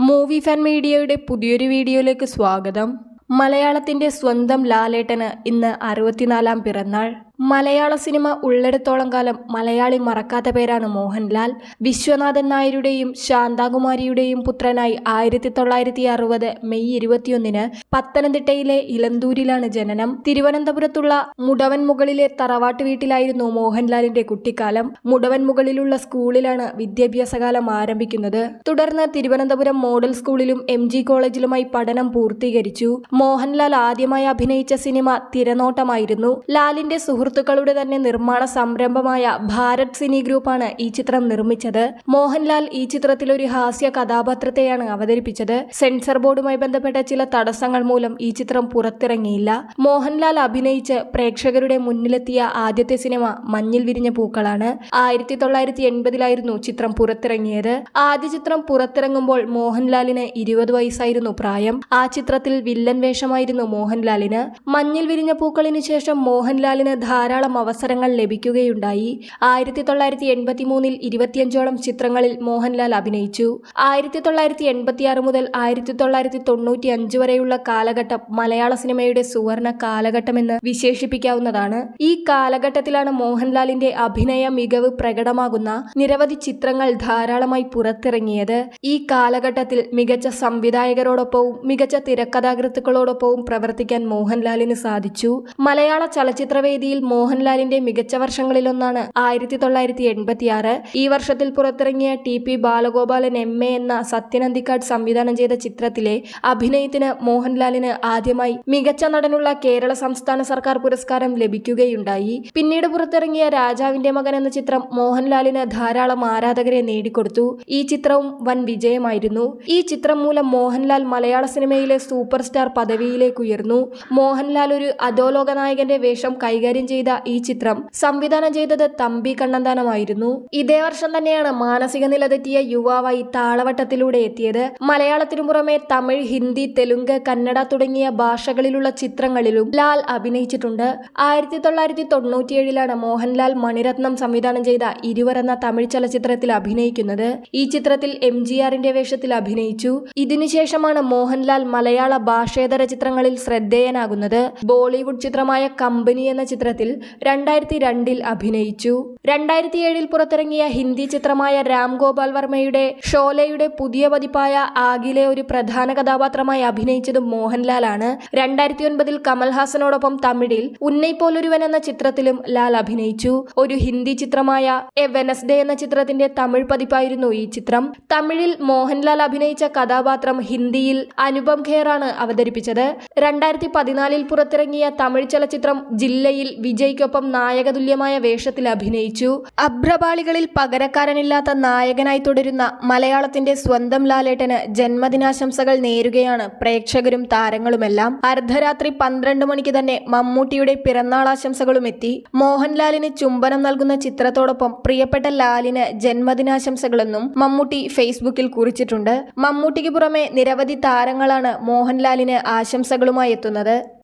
Movie fan മീഡിയയുടെ പുതിയൊരു വീഡിയോയിലേക്ക് സ്വാഗതം. മലയാളത്തിന്റെ സ്വന്തം ലാലേട്ടന് ഇന്ന് അറുപത്തിനാലാം പിറന്നാൾ. മലയാള സിനിമ ഉള്ളിടത്തോളം കാലം മലയാളി മറക്കാത്ത പേരാണ് മോഹൻലാൽ. വിശ്വനാഥൻ നായരുടെയും ശാന്താകുമാരിയുടെയും പുത്രനായി ആയിരത്തി തൊള്ളായിരത്തി അറുപത് മെയ് ഇരുപത്തിയൊന്നിന് പത്തനംതിട്ടയിലെ ഇലന്തൂരിലാണ് ജനനം. തിരുവനന്തപുരത്തുള്ള മുടവൻ മുകളിലെ തറവാട്ട് വീട്ടിലായിരുന്നു മോഹൻലാലിന്റെ കുട്ടിക്കാലം. മുടവൻ മുകളിലുള്ള സ്കൂളിലാണ് വിദ്യാഭ്യാസകാലം ആരംഭിക്കുന്നത്. തുടർന്ന് തിരുവനന്തപുരം മോഡൽ സ്കൂളിലും എം ജി കോളേജിലുമായി പഠനം പൂർത്തീകരിച്ചു. മോഹൻലാൽ ആദ്യമായി അഭിനയിച്ച സിനിമ തിരനോട്ടമായിരുന്നു. ലാലിന്റെ സുഹൃത്തുക്കളുടെ തന്നെ നിർമ്മാണ സംരംഭമായ ഭാരത് സിനി ഗ്രൂപ്പാണ് ഈ ചിത്രം നിർമ്മിച്ചത്. മോഹൻലാൽ ഈ ചിത്രത്തിൽ ഒരു ഹാസ്യ കഥാപാത്രത്തെയാണ് അവതരിപ്പിച്ചത്. സെൻസർ ബോർഡുമായി ബന്ധപ്പെട്ട ചില തടസ്സങ്ങൾ മൂലം ഈ ചിത്രം പുറത്തിറങ്ങിയില്ല. മോഹൻലാൽ അഭിനയിച്ച് പ്രേക്ഷകരുടെ മുന്നിലെത്തിയ ആദ്യത്തെ സിനിമ മഞ്ഞിൽ വിരിഞ്ഞ പൂക്കളാണ്. ആയിരത്തി തൊള്ളായിരത്തി എൺപതിലായിരുന്നു ചിത്രം പുറത്തിറങ്ങിയത്. ആദ്യ ചിത്രം പുറത്തിറങ്ങുമ്പോൾ മോഹൻലാലിന് ഇരുപത് വയസ്സായിരുന്നു പ്രായം. ആ ചിത്രത്തിൽ വില്ലൻ വേഷമായിരുന്നു മോഹൻലാലിന്. മഞ്ഞിൽ വിരിഞ്ഞ പൂക്കളിന് ശേഷം മോഹൻലാലിന് ധാരാളം അവസരങ്ങൾ ലഭിക്കുകയുണ്ടായി. ആയിരത്തി തൊള്ളായിരത്തി എൺപത്തി മൂന്നിൽ ഇരുപത്തിയഞ്ചോളം ചിത്രങ്ങളിൽ മോഹൻലാൽ അഭിനയിച്ചു. ആയിരത്തി തൊള്ളായിരത്തി എൺപത്തിയാറ് മുതൽ ആയിരത്തി തൊള്ളായിരത്തി തൊണ്ണൂറ്റി അഞ്ച് വരെയുള്ള കാലഘട്ടം മലയാള സിനിമയുടെ സുവർണ കാലഘട്ടമെന്ന് വിശേഷിപ്പിക്കാവുന്നതാണ്. ഈ കാലഘട്ടത്തിലാണ് മോഹൻലാലിന്റെ അഭിനയ മികവ് പ്രകടമാകുന്ന നിരവധി ചിത്രങ്ങൾ ധാരാളമായി പുറത്തിറങ്ങിയത്. ഈ കാലഘട്ടത്തിൽ മികച്ച സംവിധായകരോടൊപ്പവും മികച്ച തിരക്കഥാകൃത്തുക്കളോടൊപ്പവും പ്രവർത്തിക്കാൻ മോഹൻലാലിന് സാധിച്ചു. മലയാള ചലച്ചിത്രവേദിയിൽ മോഹൻലാലിന്റെ മികച്ച വർഷങ്ങളിലൊന്നാണ് ആയിരത്തി തൊള്ളായിരത്തി എൺപത്തിയാറ് ഈ വർഷത്തിൽ പുറത്തിറങ്ങിയ T P Balagopalan M A എന്ന സത്യനന്ദിക്കാട് സംവിധാനം ചെയ്ത ചിത്രത്തിലെ അഭിനയത്തിന് മോഹൻലാലിന് ആദ്യമായി മികച്ച നടനുള്ള കേരള സംസ്ഥാന സർക്കാർ പുരസ്കാരം ലഭിക്കുകയുണ്ടായി. പിന്നീട് പുറത്തിറങ്ങിയ രാജാവിന്റെ മകൻ എന്ന ചിത്രം മോഹൻലാലിന് ധാരാളം ആരാധകരെ നേടിക്കൊടുത്തു. ഈ ചിത്രവും വൻ വിജയമായിരുന്നു. ഈ ചിത്രം മൂലം മോഹൻലാൽ മലയാള സിനിമയിലെ സൂപ്പർ സ്റ്റാർ പദവിയിലേക്ക് ഉയർന്നു. മോഹൻലാൽ ഒരു അധോലോക നായകന്റെ വേഷം കൈകാര്യം ചെയ്ത ഈ ചിത്രം സംവിധാനം ചെയ്തത് തമ്പി കണ്ണന്താനമായിരുന്നു. ഇതേ വർഷം തന്നെയാണ് മാനസിക നില തെറ്റിയ യുവാവായി താളവട്ടത്തിലൂടെ എത്തിയത്. മലയാളത്തിനു പുറമെ തമിഴ് ഹിന്ദി തെലുങ്ക് കന്നഡ തുടങ്ങിയ ഭാഷകളിലുള്ള ചിത്രങ്ങളിലും ലാൽ അഭിനയിച്ചിട്ടുണ്ട്. ആയിരത്തി തൊള്ളായിരത്തി തൊണ്ണൂറ്റിയേഴിലാണ് മോഹൻലാൽ മണിരത്നം സംവിധാനം ചെയ്ത ഇരുവർ എന്ന തമിഴ് ചലച്ചിത്രത്തിൽ അഭിനയിക്കുന്നത്. ഈ ചിത്രത്തിൽ എം ജി ആറിന്റെ വേഷത്തിൽ അഭിനയിച്ചു. ഇതിനുശേഷമാണ് മോഹൻലാൽ മലയാള ഭാഷേതര ചിത്രങ്ങളിൽ ശ്രദ്ധേയനാകുന്നത്. ബോളിവുഡ് ചിത്രമായ കമ്പനി എന്ന ചിത്രത്തിൽ രണ്ടായിരത്തി രണ്ടിൽ അഭിനയിച്ചു. രണ്ടായിരത്തി ഏഴിൽ പുറത്തിറങ്ങിയ ഹിന്ദി ചിത്രമായ രാം ഗോപാൽ വർമ്മയുടെ ഷോലയുടെ പുതിയ പതിപ്പായ ആഗിലെ ഒരു പ്രധാന കഥാപാത്രമായി അഭിനയിച്ചത് മോഹൻലാലാണ്. രണ്ടായിരത്തി ഒൻപതിൽ കമൽഹാസനോടൊപ്പം തമിഴിൽ ഉന്നൈപ്പോലൊരുവൻ എന്ന ചിത്രത്തിലും ലാൽ അഭിനയിച്ചു. ഒരു ഹിന്ദി ചിത്രമായ എ വെനസ്ഡേ എന്ന ചിത്രത്തിന്റെ തമിഴ് പതിപ്പായിരുന്നു ഈ ചിത്രം. തമിഴിൽ മോഹൻലാൽ അഭിനയിച്ച കഥാപാത്രം ഹിന്ദിയിൽ അനുപം ഖേറാണ് അവതരിപ്പിച്ചത്. രണ്ടായിരത്തി പതിനാലിൽ പുറത്തിറങ്ങിയ തമിഴ് ചലച്ചിത്രം ജില്ലയിൽ വിജയ്ക്കൊപ്പം നായകതുല്യമായ വേഷത്തിൽ അഭിനയിച്ചു. അഭ്രപാളികളിൽ പകരക്കാരനില്ലാത്ത നായകനായി തുടരുന്ന മലയാളത്തിന്റെ സ്വന്തം ലാലേട്ടന് ജന്മദിനാശംസകൾ നേരുകയാണ് പ്രേക്ഷകരും താരങ്ങളുമെല്ലാം. അർദ്ധരാത്രി പന്ത്രണ്ട് മണിക്ക് തന്നെ മമ്മൂട്ടിയുടെ പിറന്നാളാശംസകളും എത്തി. മോഹൻലാലിന് ചുംബനം നൽകുന്ന ചിത്രത്തോടൊപ്പം പ്രിയപ്പെട്ട ലാലിന് ജന്മദിനാശംസകളെന്നും മമ്മൂട്ടി ഫേസ്ബുക്കിൽ കുറിച്ചിട്ടുണ്ട്. മമ്മൂട്ടിക്ക് പുറമെ നിരവധി താരങ്ങളാണ് മോഹൻലാലിന് ആശംസകളുമായി എത്തുന്നത്.